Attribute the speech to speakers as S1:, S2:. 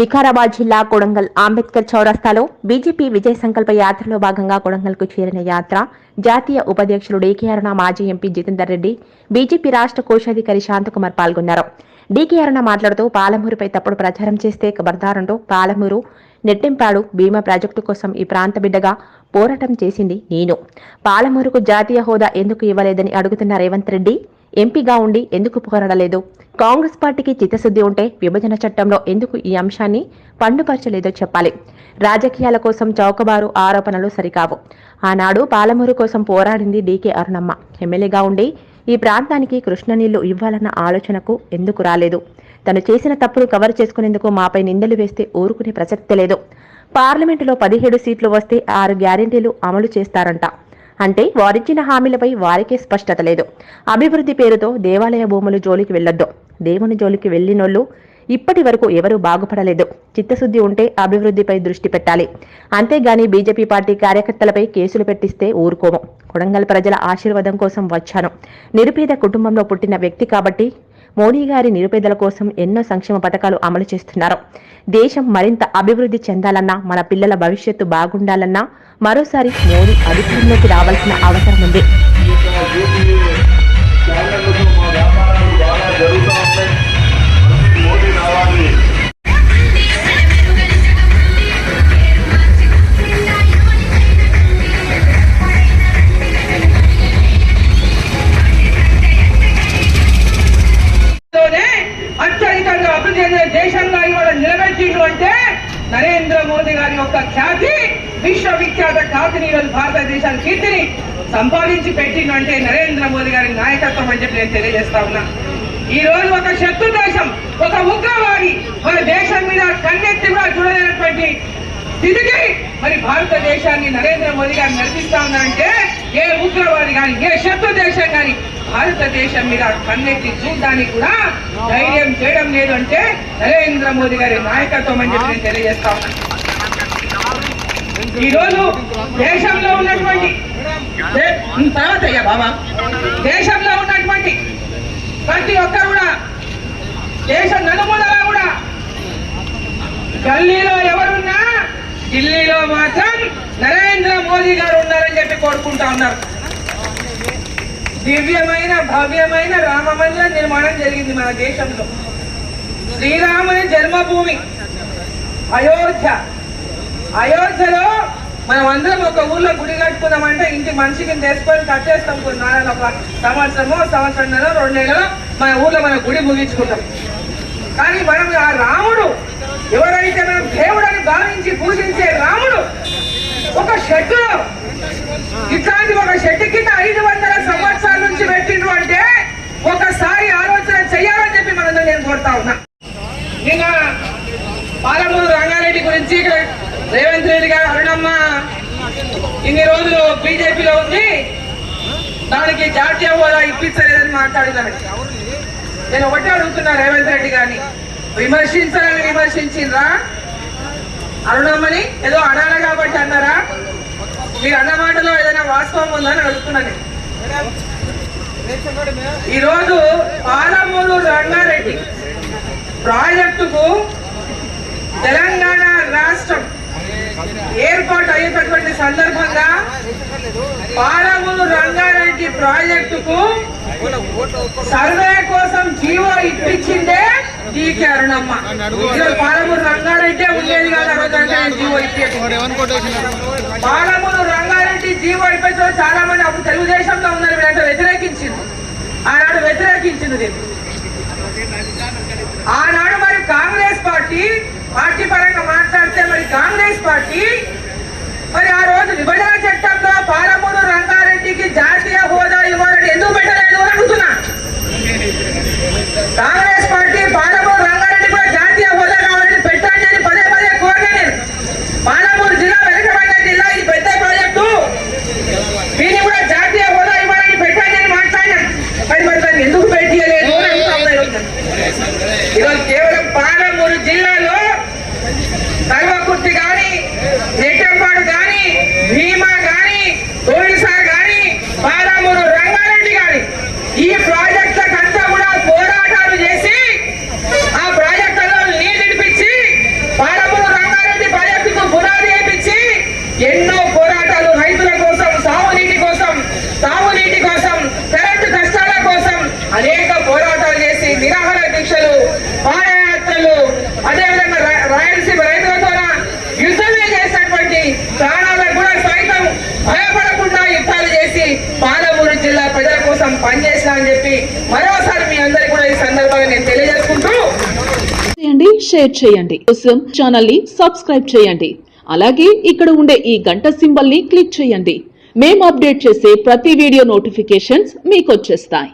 S1: వికారాబాద్ జిల్లా కొడంగల్ అంబేద్కర్ చౌరస్తాలో బీజేపీ విజయ సంకల్ప యాత్రలో భాగంగా కొడంగల్కు చేరిన యాత్ర జాతీయ ఉపాధ్యక్షులు డీకే అరుణ మాజీ ఎంపీ జితేందర్ రెడ్డి బీజేపీ రాష్ట్ర కోశాధికారి శాంతకుమార్ పాల్గొన్నారు. డీకే అరుణ మాట్లాడుతూ పాలమూరుపై తప్పుడు ప్రచారం చేస్తే ఖబర్దారంటూ పాలమూరు నెట్టింపాడు భీమా ప్రాజెక్టు కోసం ఈ ప్రాంత బిడ్డగా పోరాటం చేసింది నేను. పాలమూరుకు జాతీయ హోదా ఎందుకు ఇవ్వలేదని అడుగుతున్న రేవంత్ రెడ్డి ఎంపీగా ఉండి ఎందుకు పోరాడలేదు? కాంగ్రెస్ పార్టీకి చిత్తశుద్ధి ఉంటే విభజన చట్టంలో ఎందుకు ఈ అంశాన్ని పండుపరచలేదో చెప్పాలి. రాజకీయాల కోసం చౌకబారు ఆరోపణలు సరికావు. ఆనాడు పాలమూరు కోసం పోరాడింది డీకే అరుణమ్మ. ఎమ్మెల్యేగా ఉండి ఈ ప్రాంతానికి కృష్ణనీళ్ళు ఇవ్వాలన్న ఆలోచనకు ఎందుకు రాలేదు? తను చేసిన తప్పులు కవర్ చేసుకునేందుకు మాపై నిందలు వేస్తే ఊరుకునే ప్రసక్తి లేదు. పార్లమెంటులో పదిహేడు సీట్లు వస్తే ఆరు గ్యారెంటీలు అమలు చేస్తారంట. అంటే వారిచ్చిన హామీలపై వారికే స్పష్టత లేదు. అభివృద్ధి పేరుతో దేవాలయ భూములు జోలికి వెళ్ళొద్దు దేవుని జోలికి వెళ్ళినోళ్ళు ఇప్పటి వరకు ఎవరూ బాగుపడలేదు. చిత్తశుద్ధి ఉంటే అభివృద్ధిపై దృష్టి పెట్టాలి. అంతేగాని బీజేపీ పార్టీ కార్యకర్తలపై కేసులు పెట్టిస్తే ఊరుకోము. కొడంగల్ ప్రజల ఆశీర్వాదం కోసం వచ్చాను. నిరుపేద కుటుంబంలో పుట్టిన వ్యక్తి కాబట్టి మోడీ గారి నిరుపేదల కోసం ఎన్నో సంక్షేమ పథకాలు అమలు చేస్తున్నారు. దేశం మరింత అభివృద్ధి చెందాలన్నా మన పిల్లల భవిష్యత్తు బాగుండాలన్నా మరోసారి మోడీ అధికారంలోకి రావాల్సిన అవసరం ఉంది.
S2: యొక్క
S3: ఖ్యాతి విశ్వవిఖ్యాత ఖ్యాతిని ఈరోజు భారతదేశాన్ని కీర్తిని సంపాదించి పెట్టిండు అంటే నరేంద్ర మోదీ గారి నాయకత్వం అని చెప్పి నేను తెలియజేస్తా ఉన్నా. ఈ రోజు ఒక శత్రు దేశం ఒక ఉగ్రవాది మన దేశం మీద కన్నెత్తి కూడా చూడలేనటువంటి స్థితికి మరి భారతదేశాన్ని నరేంద్ర మోదీ గారు నడిపిస్తా ఉన్నారంటే ఏ ఉగ్రవాది కానీ ఏ శత్రు దేశం కానీ భారతదేశం మీద కన్నెత్తి చూడడానికి కూడా ధైర్యం చేయడం లేదు అంటే నరేంద్ర మోదీ గారి నాయకత్వం అని చెప్పి నేను తెలియజేస్తా ఉన్నాను ఈ రోజు దేశంలో ఉన్నటువంటి తర్వాత అయ్యా బాబా. దేశంలో ఉన్నటువంటి ప్రతి ఒక్కరు కూడా దేశం నలుమూలలా కూడా ఢిల్లీలో ఎవరున్నా ఢిల్లీలో మాత్రం నరేంద్ర మోదీ గారు ఉన్నారని చెప్పి కోరుకుంటా ఉన్నారు. దివ్యమైన భవ్యమైన రామ మందిరం నిర్మాణం జరిగింది మన దేశంలో. శ్రీరాముని జన్మభూమి అయోధ్య. అయోధ్యలో మనం అందరం ఒక ఊళ్ళో గుడి కట్టుకుందామంటే ఇంటి మనిషికి తెచ్చుకొని కట్టేస్తాం కొన్ని నాలుగు ఒక సంవత్సరమో సంవత్సరంలో రెండు నెలలో మన ఊర్లో మన గుడి ముగించుకుంటాం. కానీ మనం ఆ రాముడు ఎవరైతే మనం దేవుడని భావించి పూజించే రాముడు ఒక షెడ్డులో ఇట్లాంటి ఒక షెడ్డు కింద ఐదు వందల సంవత్సరాల నుంచి పెట్టిండ్రు అంటే ఒకసారి ఆలోచన చెయ్యాలని చెప్పి మనం నేను కోరుతా ఉన్నా నిన్న పాలమూరు రంగారెడ్డి గురించి ఇక్కడ రేవంత్ రెడ్డి గారు అరుణమ్మ ఇన్ని రోజులు బీజేపీలో ఉంది దానికి జాతీయ హోదా ఇప్పించలేదని మాట్లాడినాను నేను ఒకటే అడుగుతున్నా రేవంత్ రెడ్డి గారిని. విమర్శించాలని విమర్శించిండ్రా? అరుణమ్మని ఏదో అనాల కాబట్టి అన్నారా? మీరు అన్న మాటలో ఏదైనా వాస్తవం ఉందని అడుగుతున్నాను ఈరోజు పాలమూరు రంగారెడ్డి ప్రాజెక్టుకు తెలంగాణ రాష్ట్రం ఏర్పాటు అయ్యేటటువంటి సందర్భంగా పాలమూరు రంగారెడ్డి ప్రాజెక్టుకు సర్వే కోసం జీవో ఇప్పించిందే డీకే అరుణమ్మ. పాలమూరు రంగారెడ్డి ఉండేది కాదు జీవో ఇప్పించింది. పాలమూరు రంగారెడ్డి జీవో ఇప్పించడం చాలా మంది అప్పుడు తెలుగుదేశంలో ఉన్నారు వీళ్ళంతా వ్యతిరేకించింది ఆనాడు వ్యతిరేకించింది ఆనాడు మరి కాంగ్రెస్ పార్టీ పార్టీ పరంగా మాట్లాడితే మరి కాంగ్రెస్ పార్టీ మరి ఆ రోజు విభజన చట్టంలో పాలమూరు రంగారెడ్డికి జాతీయ హోదా ఇవ్వాలని ఎందుకు పెట్టలేదు అని అడుగుతున్నా కాంగ్రెస్ పార్టీ పాలమూరు రంగారెడ్డి కూడా జాతీయ హోదా కావాలని పెట్టండి అని పదే పదే కోరిన నేను పాలమూరు జిల్లా వెనుకబడిన జిల్లా ఇది పెద్ద ప్రాజెక్టు దీన్ని కూడా జాతీయ హోదా ఇవ్వాలని పెట్టండి అని మాట్లాడాను మరి మరి దాన్ని ఎందుకు పెట్టలేదు అని అడుగుతా ఉన్నా ఈరోజు. ఈరోజు కేవలం పాలమూరు జిల్లాలో కల్వకుర్తి గాని నెట్టంపాడు గాని భీమా గాని చెప్పి మరోసారి మీ అందరికి కూడా ఈ సందర్భంగా నేను తెలియజేసుకుంటూ
S4: చేయండి షేర్ చేయండి. కోసం ఛానల్ని సబ్స్క్రైబ్ చేయండి. అలాగే ఇక్కడ ఉండే ఈ గంట సింబల్ని క్లిక్ చేయండి. మేము అప్డేట్ చేసే ప్రతి వీడియో నోటిఫికేషన్స్ మీకు వచ్చేస్తాయి